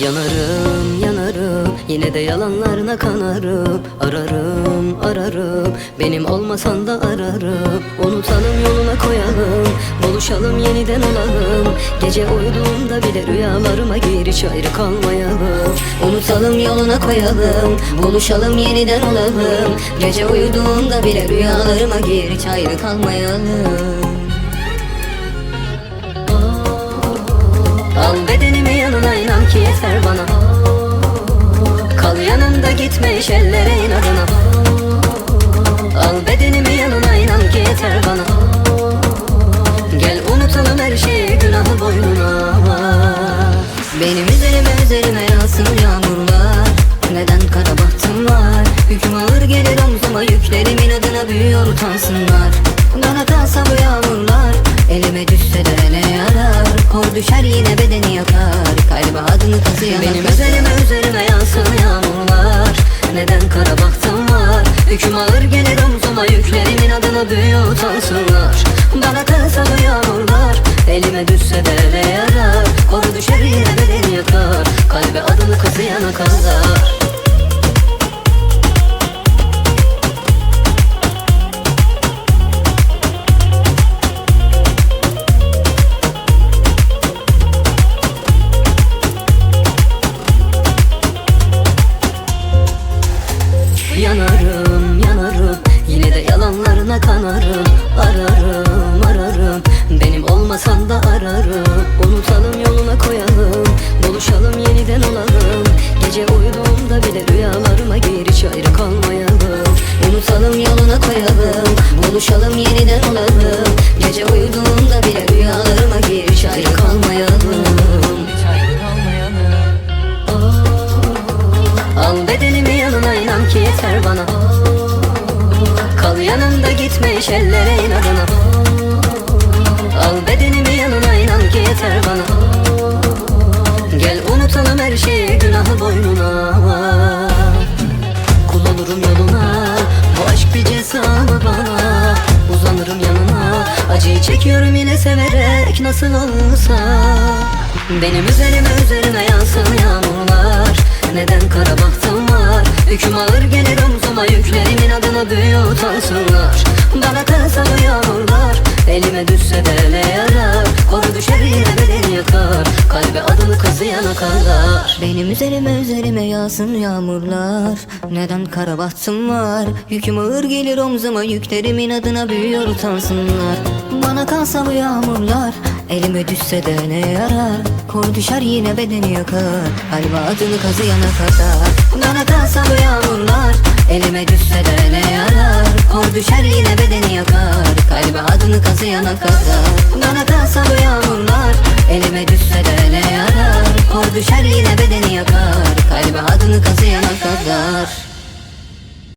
Yanarım yanarım yine de yalanlarına kanarım. Ararım ararım benim olmasan da ararım. Unutalım yoluna koyalım buluşalım yeniden olalım. Gece uyuduğumda bile rüyalarıma gir hiç kalmayalım. Unutalım yoluna koyalım buluşalım yeniden olalım. Gece uyuduğumda bile rüyalarıma gir hiç kalmayalım. Al bedenimi yanına inan ki yeter bana. Kal yanımda gitme iş ellere inadına Al bedenimi yanına inan ki yeter bana. Gel unutalım her şeyi günahı boynuna Benim üzerime üzerime yağsın yağmurlar. Neden kara bahtım var Hüküm ağır gelir omzuma yüklerimin adına büyüyor utansınlar. Bana kalsa bu yağmurlar. Elime düşse de ne yarar. Kor düşer yine bedeni yakar Kalbe adını kazıyan Benim üzerime üzerime yağsın yağmurlar Neden kara bahtım var? Hüküm ağır gelir omzuma yüklerimin adına büyüyor utansınlar. Bana kalsa bu yağmurlar Elime düşse de yarar? Kor düşer Yanarım yanarım. Yine de yalanlarına kanarım. Ararım ararım. Benim olmasan da ararım. Unutalım yoluna koyalım. Buluşalım yeniden olalım. Gece uyuduğumda bile rüyalarıma gir hiç kalmayalım. Unutalım yoluna koyalım. Buluşalım yeniden olalım. Gece uyuduğumda bile rüyalarıma gir hiç kalmayalım yeter bana. Kal yanımda gitme iş ellere inadına. Al bedenimi yanına inan ki yeter bana. Gel unutalım her şeyi günahı boynuna. Kul olurum yoluna Bu aşk bir ceza mı bana? Uzanırım yanına Acıyı çekiyorum yine severek nasıl olsa. Benim üzerime üzerime utansınlar Bana kalsa bu yağmurlar Elime düşse de ne yarar? Koru düşer yine bedeni yakar. Kalbe adını kazıyana kadar Benim üzerime üzerime yağsın yağmurlar. Neden kara bahtım var? Yüküm ağır gelir omzuma. Yüklerimin adına büyüyor utansınlar. Bana kalsa bu yağmurlar Elime düşse de ne yarar? Kor düşer yine bedeni yakar. Kalbe adını kazıyana kadar. Bana kalsa bu yağmurlar. Elime düşse de ne yarar? Kor düşer yine bedeni yakar. Kalbe adını kazıyana kadar. Bana kalsa bu yağmurlar. Elime düşse de ne yarar? Kor düşer yine bedeni yakar. Kalbe adını kazıyana kadar